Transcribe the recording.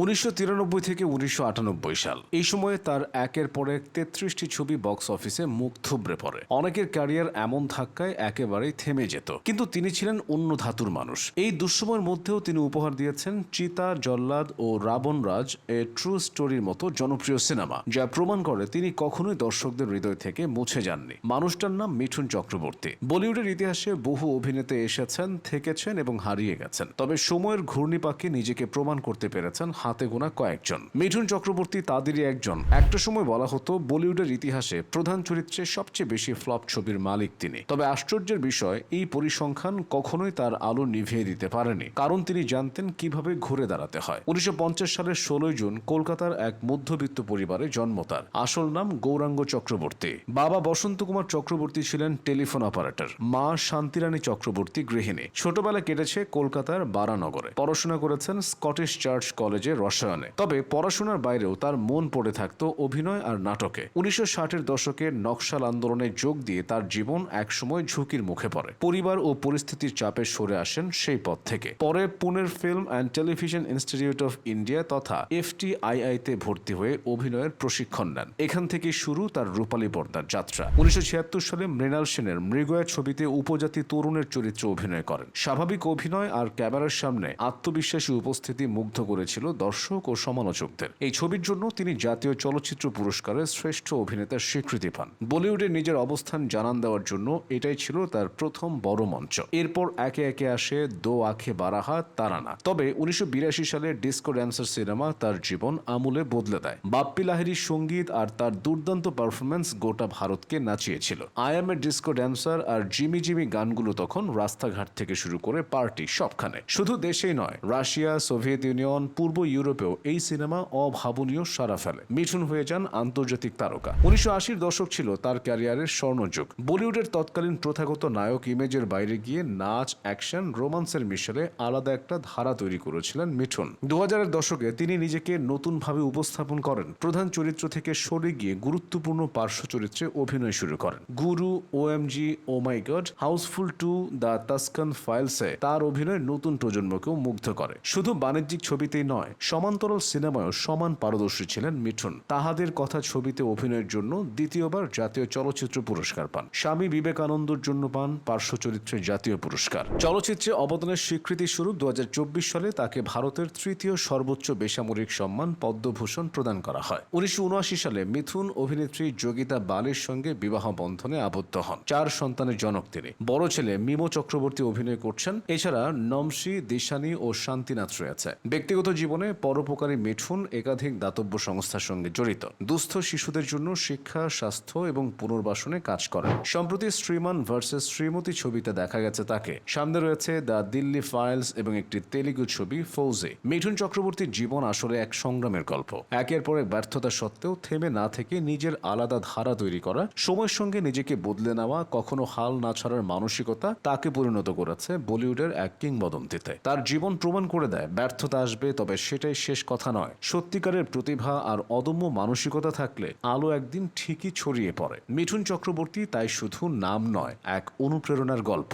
উনিশশো তিরানব্বই থেকে উনিশশো আটানব্বই সাল। এই সময়ে তার একের পর এক তেত্রিশটি ছবি বক্স অফিসে মুখ থুবড়ে পড়ে। অনেকের ক্যারিয়ার এমন ধাক্কায় একেবারেই থেমে যেত। কিন্তু তিনি ছিলেন অন্য ধাতুর মানুষ। এই দুঃসময়ের মধ্যেও তিনি উপহার দিয়েছেন চিতা, জল্লাদ ও রাবণ রাজ এ ট্রু স্টোরির মতো জনপ্রিয় সিনেমা, যা প্রমাণ করে তিনি কখনোই দর্শকদের হৃদয় থেকে মুছে যাননি। মানুষটার নাম মিঠুন চক্রবর্তী। বলিউডের ইতিহাসে বহু অভিনেতা এসেছেন, থেকেছেন এবং হারিয়ে গেছেন। তবে সময়ের ঘূর্ণিপাকে নিজেকে প্রমাণ করতে পেরেছেন হাতে গোনা কয়েকজন। মিঠুন চক্রবর্তী তাদেরই একজন। একটা সময় বলা হতো, বলিউডের ইতিহাসে প্রধান চরিত্রে সবচেয়ে বেশি ফ্লপ ছবির মালিক তিনি। তবে আশ্চর্যের বিষয়, এই পরিসংখ্যান কখনোই তার আলো নিভিয়ে দিতে পারেনি। কারণ তিনি জানতেন কীভাবে ঘুরে দাঁড়াতে হয়। উনিশশো সালের ষোলোই জুন কলকাতার এক মধ্যবিত্ত পরিবারে জন্ম তার। আসল নাম গৌরাঙ্গ চক্রবর্তী। বাবা বসন্ত কুমার চক্রবর্তী ছিলেন টেলিফোন অপারেটর। মা শান্তিরানী চক্রবর্তী গৃহিণী। ছোটবেলা কেটেছে কলকাতার বারানগরে। পড়াশোনা করেছেন স্কটিশ চার্চ কলেজে রসায়নে। তবে পড়াশোনার বাইরেও তার মন পড়ে থাকতো অভিনয় আর নাটকে। উনিশশো ষাটের দশকে নকশাল আন্দোলনে যোগ দিয়ে তার জীবন একসময় ঝুঁকির মুখে পড়ে। পরিবার ও পরিস্থিতির চাপে সরে আসেন সেই পথ থেকে। পরে পুনের film and television institute of India তথা এফটিআইআই তে ভর্তি হয়ে অভিনয়ের প্রশিক্ষণ নেন। এখান থেকে শুরু তার রূপালী পর্দার যাত্রা। উনিশশো ছিয়াত্তর সালে মৃণাল সেনের মৃগয়া ছবিতে উপজাতি তরুণের চরিত্রে অভিনয় করেন। স্বাভাবিক অভিনয় আর ক্যামেরার সামনে আত্মবিশ্বাসী উপস্থিতি মুগ্ধ করেছিল দর্শক ও সমালোচকদের। এই ছবির জন্য তিনি জাতীয় চলচ্চিত্র পুরস্কারের শ্রেষ্ঠ অভিনেতার স্বীকৃতি পান। বলিউডে নিজের অবস্থান জানান দেওয়ার জন্য এটাই ছিল তার প্রথম বড় মঞ্চ। এরপর একে একে আসে দো আখে বারাহা, তারানা। তবে উনিশশো বিরাশি সালে ডিসকো ড্যান্সার সিনেমা তার জীবন আমূলে বদলে দেয়। বাপ্পি লাহিড়ির সংগীত আর তার দুর্দান্ত পারফরমেন্স গোটা ভারতকে নাচিয়েছিল। I M A disco dancer R Jimmy Jimmy গানগুলো তখন রাস্তাঘাট থেকে শুরু করে পার্টি সবখানে। শুধু দেশেই নয়, রাশিয়া, সোভিয়েত ইউনিয়ন, পূর্ব ইউরোপেও এই সিনেমা অভাবনীয় সারা ফেলে। মিঠুন হয়ে যান আন্তর্জাতিক তারকা। উনিশশো আশির দশক ছিল তার ক্যারিয়ারের স্বর্ণযুগ। বলিউডের তৎকালীন প্রথাগত নায়ক ইমেজের বাইরে গিয়ে নাচ, অ্যাকশন, রোমান্সের মিশরে আলাদা একটা ধারা তৈরি করেছিলেন মিঠুন। দু হাজারের দশকে তিনি নিজেকে নতুনভাবে উপস্থাপন করেন। প্রধান চরিত্র থেকে সরে গিয়ে গুরুত্বপূর্ণ পার্শ্ব চরিত্রে অভিনয় শুরু করেন। Guru O M G oh my God, Housefull two, the Tashkent ফাইলসে তার অভিনয় নতুন প্রজন্মকেও মুগ্ধ করে। শুধু বাণিজ্যিক ছবিতেই নয় সমান্তরাল সিনেমায়ও সমান পারদর্শী ছিলেন মিঠুন। তাহাদের কথা ছবিতে অভিনয়ের জন্য দ্বিতীয়বার জাতীয় চলচ্চিত্র পুরস্কার পান। স্বামী বিবেকানন্দর জন্য পান পার্শ্ব চরিত্রে জাতীয় পুরস্কার। চলচ্চিত্রে অবদানের স্বীকৃতি স্বরূপ দু হাজার চব্বিশ সালে তাকে ভারতের তৃতীয় সর্বোচ্চ বেসামরিক সম্মান পদ্মভূষণ প্রদান করা হয়। উনিশশো উনআশি সালে মিথুন অভিনেত্রী যোগিতা বালের সঙ্গে বিবাহ বন্ধনে আবদ্ধ হন। চার সন্তানের জনক তিনি। বড় ছেলে মিমো চক্রবর্তী অভিনয় করছেন। এছাড়া নমশি, দিশানি ও শান্তিনাথ রয়েছে। ব্যক্তিগত জীবনে পরোপকারী মিঠুন একাধিক দাতব্য সংস্থার সঙ্গে জড়িত। দুস্থ শিশুদের জন্য শিক্ষা, স্বাস্থ্য এবং পুনর্বাসনে কাজ করেন সম্প্রতি শ্রীমান ভার্সেস শ্রীমতী ছবিতে দেখা গেছে তাকে। সামনে রয়েছে দ্য দিল্লি ফাইলস এবং একটি তেলুগু ছবি ফৌজে। মিঠুন চক্রবর্তীর জীবন আসলে এক সংগ্রামের গল্প। একের পর এক ব্যর্থতা সত্ত্বেও থেমে না থেকে নিজের আলাদা ধারা তৈরি করা, সময়ের সঙ্গে নিজেকে বদলে নেওয়া, কখনো হাল না ছাড়ার মানসিকতা তাকে পরিণত করেছে বলিউডের এক কিংবদন্তিতে। তার জীবন প্রমাণ করে দেয়, ব্যর্থতা আসবে তবে সেটাই শেষ কথা নয়। সত্যিকারের প্রতিভা আর অদম্য মানসিকতা থাকলে আলো একদিন ঠিকই ছড়িয়ে পড়ে। মিঠুন চক্রবর্তী তাই শুধু নাম নয়, এক অনুপ্রেরণার গল্প।